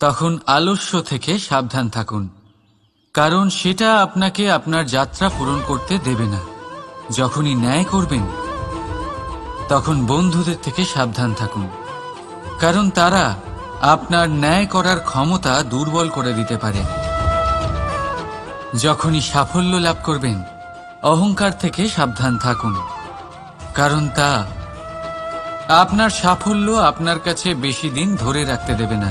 তখন আলস্য থেকে সাবধান থাকুন, কারণ সেটা আপনাকে আপনার যাত্রা পূরণ করতে দেবে না। যখনই ন্যায় করবেন, তখন বন্ধুদের থেকে সাবধান থাকুন, কারণ তারা আপনার ন্যায় করার ক্ষমতা দুর্বল করে দিতে পারে। যখনই সাফল্য লাভ করবেন, অহংকার থেকে সাবধান থাকুন, কারণ তা আপনার সাফল্য আপনার কাছে বেশি দিন ধরে রাখতে দেবে না।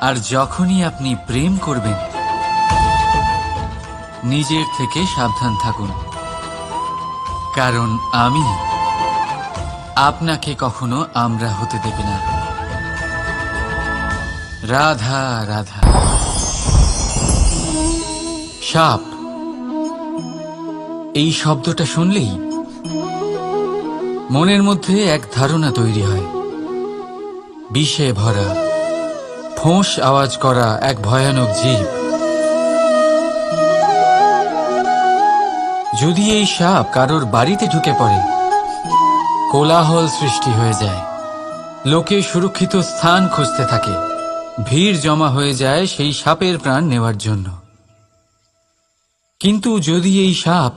আর যখনই আপনি প্রেম করবেন, নিজের থেকে সাবধান থাকুন। কারণ আমি আপনাকে কখনো আমরা হতে দেবে না। রাধা রাধা। সাপ, এই শব্দটা শুনলেই মনের মধ্যে এক ধারণা তৈরি হয়। বিষে ভরা। ফোঁস আওয়াজ করা এক ভয়ানক জীব। যদি এই সাপ কারোর বাড়িতে ঢুকে পড়ে, কোলাহল সৃষ্টি হয়ে যায়। লোকে সুরক্ষিত স্থান খুঁজতে থাকে। ভিড় জমা হয়ে যায় সেই সাপের প্রাণ নেওয়ার জন্য। কিন্তু যদি এই সাপ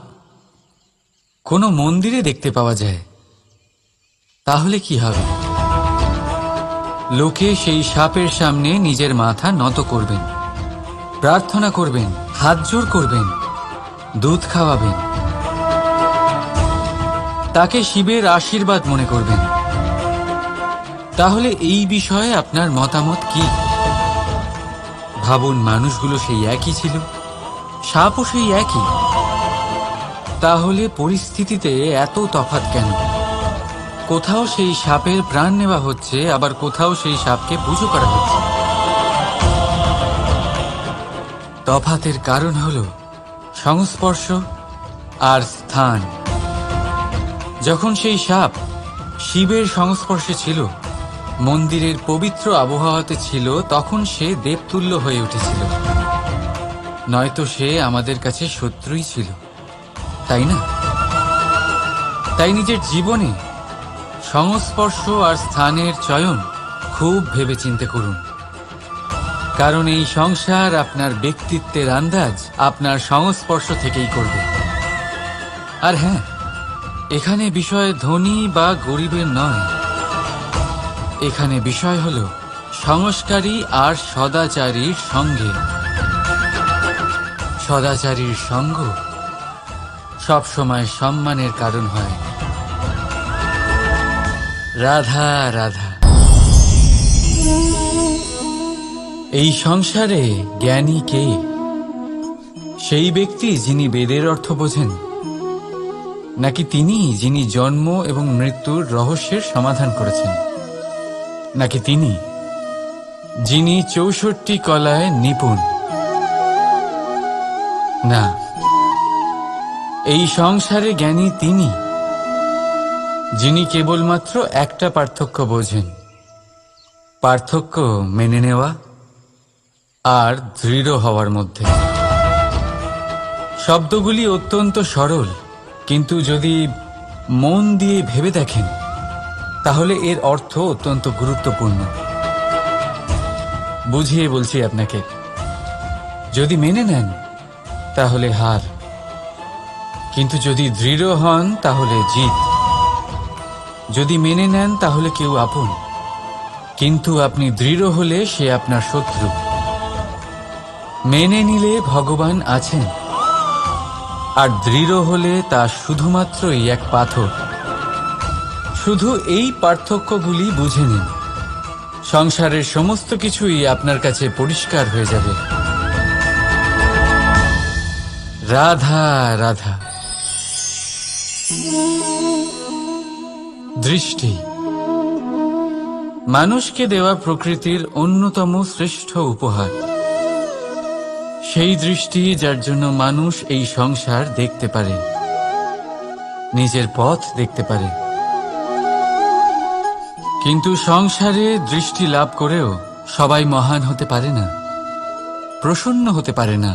কোনো মন্দিরে দেখতে পাওয়া যায়, তাহলে কি হবে? লোকে সেই সাপের সামনে নিজের মাথা নত করবেন, প্রার্থনা করবেন, হাত জোর করবেন, দুধ খাওয়াবেন। তাকে শিবের আশীর্বাদ মনে করবেন। তাহলে এই বিষয়ে আপনার মতামত কি? ভাবুন, মানুষগুলো সেই একই ছিল, সাপও সেই একই। তাহলে পরিস্থিতিতে এত তফাৎ কেন? কোথাও সেই সাপের প্রাণ নেওয়া হচ্ছে, আবার কোথাও সেই সাপকে পুজো করা হচ্ছে। তফাতের কারণ হল সংস্পর্শ আর স্থান। যখন সেই সাপ শিবের সংস্পর্শে ছিল, মন্দিরের পবিত্র আবহাওয়াতে ছিল, তখন সে দেবতুল্য হয়ে উঠেছিল। নয়তো সে আমাদের কাছে শত্রুই ছিল, তাই না? তাই নিজের জীবনে সংস্পর্শ আর স্থানের চয়ন খুব ভেবেচিন্তে করুন। কারণ এই সংসার আপনার ব্যক্তিত্বের আন্দাজ আপনার সংস্পর্শ থেকেই করবে। আর হ্যাঁ এখানে বিষয় ধনী বা গরিবের নয়। এখানে বিষয় হল সংস্কারী আর সদাচারীর সঙ্গে। সদাচারীর সঙ্গ সবসময় সম্মানের কারণ হয়। রাধা রাধা। এই সংসারে জ্ঞানী কে? সেই ব্যক্তি যিনি বেদের অর্থ বোঝেন, নাকি তিনি যিনি জন্ম এবং মৃত্যুর রহস্যের সমাধান করেছেন? নাকি তিনি যিনি চৌষট্টি কলায় নিপুণ? না, এই সংসারে জ্ঞানী তিনি যিনি কেবলমাত্র একটা পার্থক্য বোঝেন। পার্থক্য মেনে নেওয়া আর দৃঢ় হওয়ার মধ্যে। শব্দগুলি অত্যন্ত সরল, কিন্তু যদি মন দিয়ে ভেবে দেখেন, তাহলে এর অর্থ অত্যন্ত গুরুত্বপূর্ণ। বুঝিয়ে বলছি আপনাকে, যদি মেনে নেন, তাহলে হার। কিন্তু যদি দৃঢ় হন, তাহলে জিত। যদি মেনে নেন, তাহলে কেউ আপন। কিন্তু আপনি দৃঢ় হলে সে আপনার শত্রু। মেনে নিলে ভগবান আছেন। আর দৃঢ় হলে তা শুধুমাত্রই এক পাথর। শুধু এই পার্থক্যগুলি বুঝে নিন। সংসারের সমস্ত কিছুই আপনার কাছে পরিষ্কার হয়ে যাবে। রাধা রাধা। দৃষ্টি মানুষকে দেওয়া প্রকৃতির অন্যতম শ্রেষ্ঠ উপহার। সেই দৃষ্টি যার জন্য মানুষ এই সংসার দেখতে পারে, নিজের পথ দেখতে পারে। কিন্তু সংসারে দৃষ্টি লাভ করেও সবাই মহান হতে পারে না, প্রসন্ন হতে পারে না।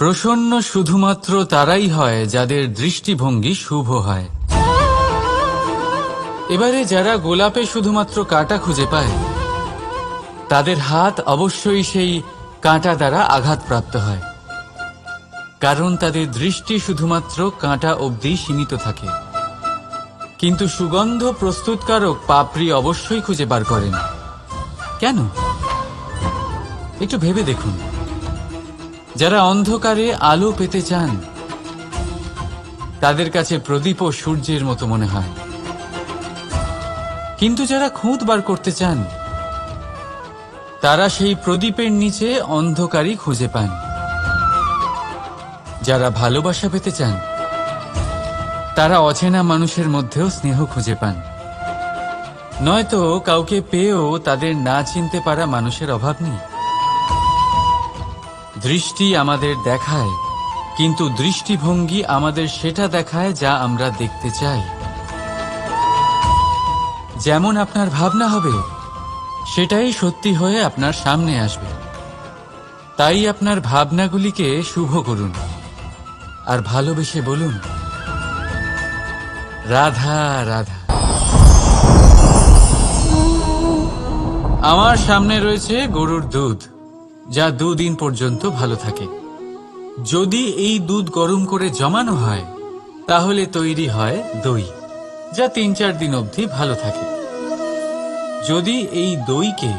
প্রসন্ন শুধুমাত্র তারাই হয় যাদের দৃষ্টিভঙ্গি শুভ হয়। এবারে যারা গোলাপে শুধুমাত্র কাঁটা খুঁজে পায়, তাদের হাত অবশ্যই সেই কাঁটা দ্বারা আঘাতপ্রাপ্ত হয়। কারণ তাদের দৃষ্টি শুধুমাত্র কাঁটা অবধি সীমিত থাকে। কিন্তু সুগন্ধ প্রস্তুতকারক পাপড়ি অবশ্যই খুঁজে বার করেন কেন? একটু ভেবে দেখুন। যারা অন্ধকারে আলো পেতে চান, তাদের কাছে প্রদীপ ও সূর্যের মতো মনে হয়। কিন্তু যারা খুঁত বার করতে চান, তারা সেই প্রদীপের নিচে অন্ধকারই খুঁজে পান। যারা ভালোবাসা পেতে চান, তারা অচেনা মানুষের মধ্যেও স্নেহ খুঁজে পান। নয়তো কাউকে পেয়েও তাদের না চিনতে পারা মানুষের অভাব নেই। দৃষ্টি আমাদের দেখায়, কিন্তু দৃষ্টিভঙ্গি আমাদের সেটা দেখায় যা আমরা দেখতে চাই। যেমন আপনার ভাবনা হবে, সেটাই সত্যি হয়ে আপনার সামনে আসবে। তাই আপনার ভাবনাগুলিকে শুভ করুন আর ভালোবেসে বলুন, রাধা রাধা। আমার সামনে রয়েছে গরুর দুধ, যা দুদিন পর্যন্ত ভালো থাকে। যদি এই দুধ গরম করে জমানো হয়, তাহলে তৈরি হয় দই। যা তিন চার দিন অবধি ভালো থাকে। যদি এই দইকে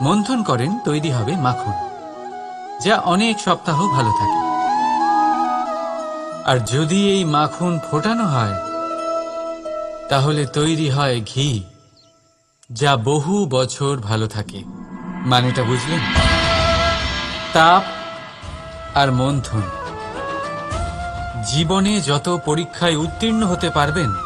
মন্থন করেন, তৈরি হবে মাখন, যা অনেক সপ্তাহ ভালো থাকে। আর যদি এই মাখন ফোটানো হয়, তাহলে তৈরি হয় ঘি, যা বহু বছর ভালো থাকে। মানেটা বুঝলেন? তাপ আর মন্থন। জীবনে যত পরীক্ষায় উত্তীর্ণ হতে পারবেন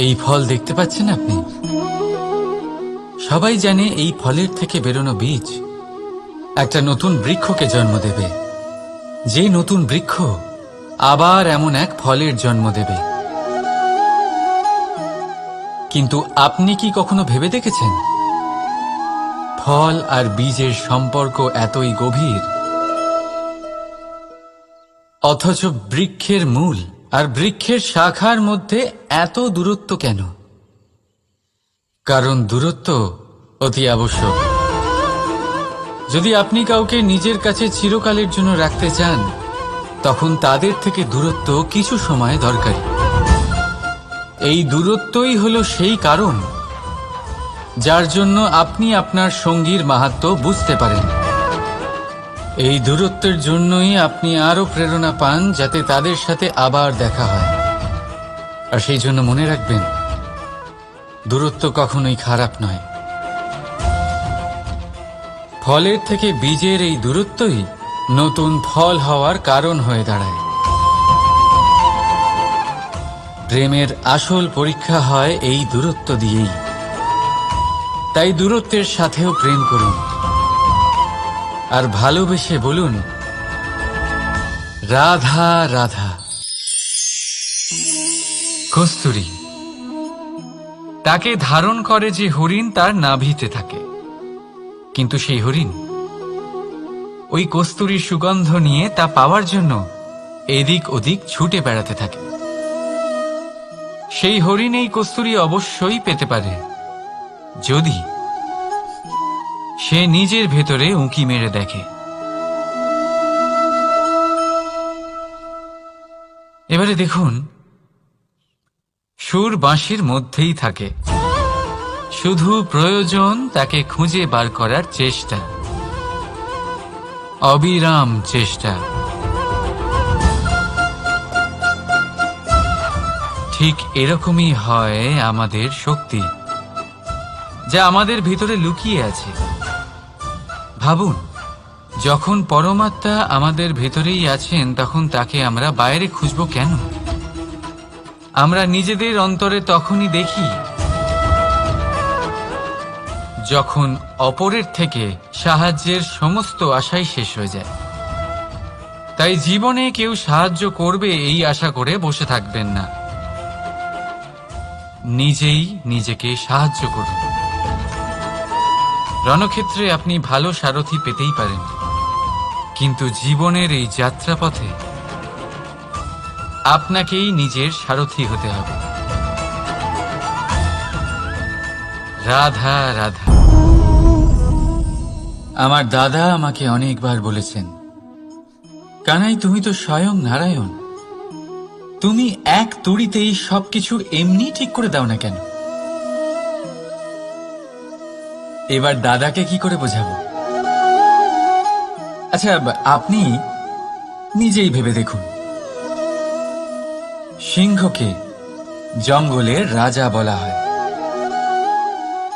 এই ফল দেখতে পাচ্ছেন আপনি? সবাই জানে এই ফলের থেকে বেরোনো বীজ। একটা নতুন বৃক্ষকে জন্ম দেবে। যে নতুন বৃক্ষ আবার এমন এক ফলের জন্ম দেবে। কিন্তু আপনি কি কখনো ভেবে দেখেছেন? ফল আর বীজের সম্পর্ক এতই গভীর। অথচ বৃক্ষের মূল আর বৃক্ষের শাখার মধ্যে এত দূরত্ব কেন? কারণ দূরত্ব অতি আবশ্যক। যদি আপনি কাউকে নিজের কাছে চিরকালের জন্য রাখতে চান, তখন তাদের থেকে দূরত্ব কিছু সময় দরকারি। এই দূরত্বই হলো সেই কারণ, যার জন্য আপনি আপনার সঙ্গীর মাহাত্ম বুঝতে পারেন। এই দূরত্বের জন্যই আপনি আরও প্রেরণা পান যাতে তাদের সাথে আবার দেখা হয়। আর সেই জন্য মনে রাখবেন, দূরত্ব কখনোই খারাপ নয়। ফলের থেকে বীজের এই দূরত্বই নতুন ফল হওয়ার কারণ হয়ে দাঁড়ায়। প্রেমের আসল পরীক্ষা হয় এই দূরত্ব দিয়েই। তাই দূরত্বের সাথেও প্রেম করুন। আর ভালোবেসে বলুন, রাধা রাধা। কস্তুরী, তাকে ধারণ করে যে হরিণ তার নাভিতে থাকে। কিন্তু সেই হরিণ, ওই কস্তুরীর সুগন্ধ নিয়ে তা পাওয়ার জন্য এদিক ওদিক ছুটে বেড়াতে থাকে। সেই হরিণ এই কস্তুরী অবশ্যই পেতে পারে। যদি সে নিজের ভেতরে উঁকি মেরে দেখে। এবারে দেখুন, সুর বাঁশির মধ্যেই থাকে। শুধু প্রয়োজন তাকে খুঁজে বার করার চেষ্টা। অবিরাম চেষ্টা। ঠিক এরকমই হয় আমাদের শক্তি, যা আমাদের ভিতরে লুকিয়ে আছে। ভাবুন, যখন পরমাত্মা আমাদের ভেতরেই আছেন, তখন তাকে আমরা বাইরে খুঁজব কেন? আমরা নিজেদের অন্তরে তখনই দেখি, যখন অপরের থেকে সাহায্যের সমস্ত আশাই শেষ হয়ে যায়। তাই জীবনে কেউ সাহায্য করবে এই আশা করে বসে থাকবেন না। নিজেই নিজেকে সাহায্য করুন। রণক্ষেত্রে আপনি ভালো সারথি পেতেই পারেন। কিন্তু জীবনের এই যাত্রাপথে আপনাকেই নিজের সারথি হতে হবে। রাধা রাধা। আমার দাদা আমাকে অনেকবার বলেছেন, কানাই, তুমি তো স্বয়ং নারায়ণ। তুমি এক তুড়িতেই সবকিছু এমনি ঠিক করে দাও না কেন? এবার দাদাকে কি করে বোঝাবো? আচ্ছা আপনি নিজেই ভেবে দেখুন। সিংহকে জঙ্গলের রাজা বলা হয়।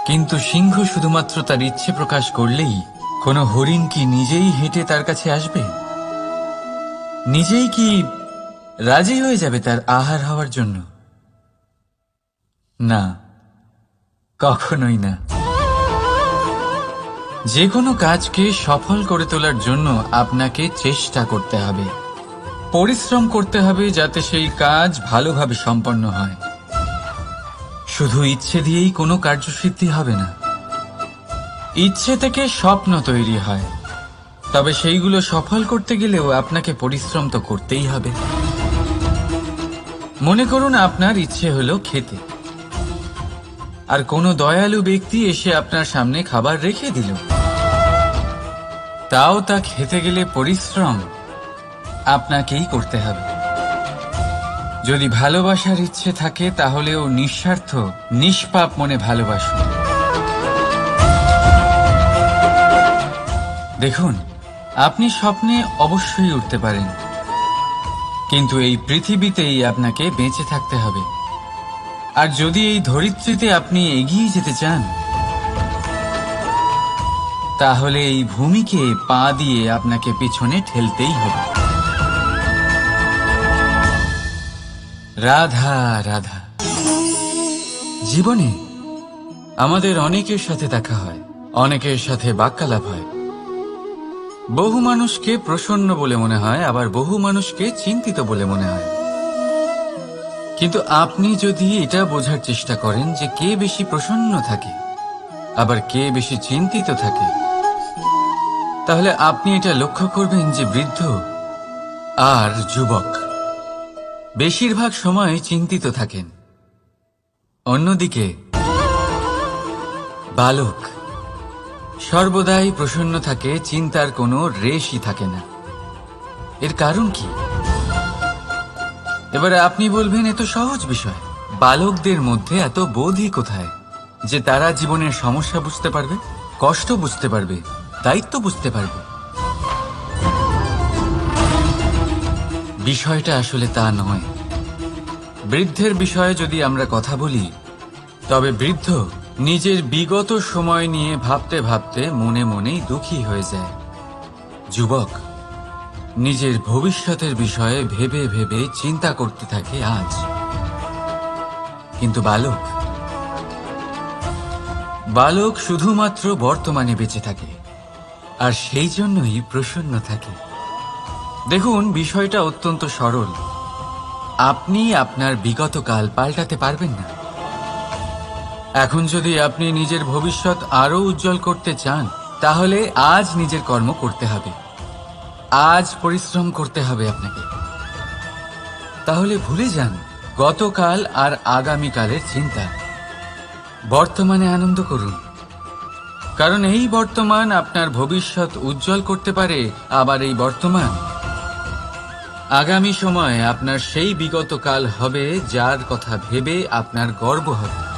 কিন্তু সিংহ শুধুমাত্র তার ইচ্ছে প্রকাশ করলেই কোনো হরিণ কি নিজেই হেঁটে তার কাছে আসবে? নিজেই কি রাজি হয়ে যাবে তার আহার হওয়ার জন্য? না, কখনোই না। যে কোনো কাজকে সফল করে তোলার জন্য আপনাকে চেষ্টা করতে হবে। পরিশ্রম করতে হবে যাতে সেই কাজ ভালোভাবে সম্পন্ন হয়। শুধু ইচ্ছে দিয়েই কোনো কার্যসিদ্ধি হবে না। ইচ্ছে থেকে স্বপ্ন তৈরি হয়। তবে সেইগুলো সফল করতে গেলেও আপনাকে পরিশ্রম তো করতেই হবে। মনে করুন আপনার ইচ্ছে হলো খেতে। আর কোনো দয়ালু ব্যক্তি এসে আপনার সামনে খাবার রেখে দিল। তাও তা খেতে গেলে পরিশ্রম আপনাকেই করতে হবে। যদি ভালোবাসার ইচ্ছে থাকে, তাহলেও নিঃস্বার্থ, নিষ্পাপ মনে ভালোবাসুন। দেখুন, আপনি স্বপ্নে অবশ্যই উঠতে পারেন। কিন্তু এই পৃথিবীতেই আপনাকে বেঁচে থাকতে হবে। আর যদি এই ধরিত্রীতে আপনি এগিয়ে যেতে চান তাহলে এই ভূমিকে পা দিয়ে আপনাকে পিছনে ঠেলতেই হবে। রাধা রাধা। জীবনে আমাদের অনেকের সাথে দেখা হয়, অনেকের সাথে বাক্যালাপ হয়। বহু মানুষকে প্রসন্ন বলে মনে হয়, আবার বহু মানুষকে চিন্তিত বলে মনে হয়। কিন্তু আপনি যদি এটা বোঝার চেষ্টা করেন যে কে বেশি প্রসন্ন থাকে, আবার কে বেশি চিন্তিত থাকে তাহলে আপনি এটা লক্ষ্য করবেন যে বৃদ্ধ আর যুবক বেশিরভাগ সময় চিন্তিত থাকেন। অন্যদিকে, বালক সর্বদাই প্রসন্ন থাকে, চিন্তার কোনো রেশই থাকে না। এর কারণ কি? এবারে আপনি বলবেন এত সহজ বিষয়। বালকদের মধ্যে এত বোধই কোথায় যে তারা জীবনের সমস্যা বুঝতে পারবে, কষ্ট বুঝতে পারবে দায়িত্ব বুঝতে পারবে। বিষয়টা আসলে তা নয়। বৃদ্ধের বিষয়ে যদি আমরা কথা বলি, তবে বৃদ্ধ নিজের বিগত সময় নিয়ে ভাবতে ভাবতে মনে মনেই দুঃখী হয়ে যায়। যুবক নিজের ভবিষ্যতের বিষয়ে ভেবে ভেবে চিন্তা করতে থাকে আজ। কিন্তু বালক বালক শুধুমাত্র বর্তমানে বেঁচে থাকে। আর সেই জন্যই প্রসন্ন থাকে। দেখুন, বিষয়টা অত্যন্ত সরল। আপনি আপনার বিগত কাল পাল্টাতে পারবেন না। এখন যদি আপনি নিজের ভবিষ্যৎ আরও উজ্জ্বল করতে চান, তাহলে আজ নিজের কর্ম করতে হবে। আজ পরিশ্রম করতে হবে আপনাকে। তাহলে ভুলে যান, গতকাল আর আগামীকালের চিন্তা। বর্তমানে আনন্দ করুন। কারণ এই বর্তমান আপনার ভবিষ্যৎ উজ্জ্বল করতে পারে, আবার এই বর্তমান। আগামী সময় আপনার সেই বিগত কাল হবে যার কথা ভেবে আপনার গর্ব হবে।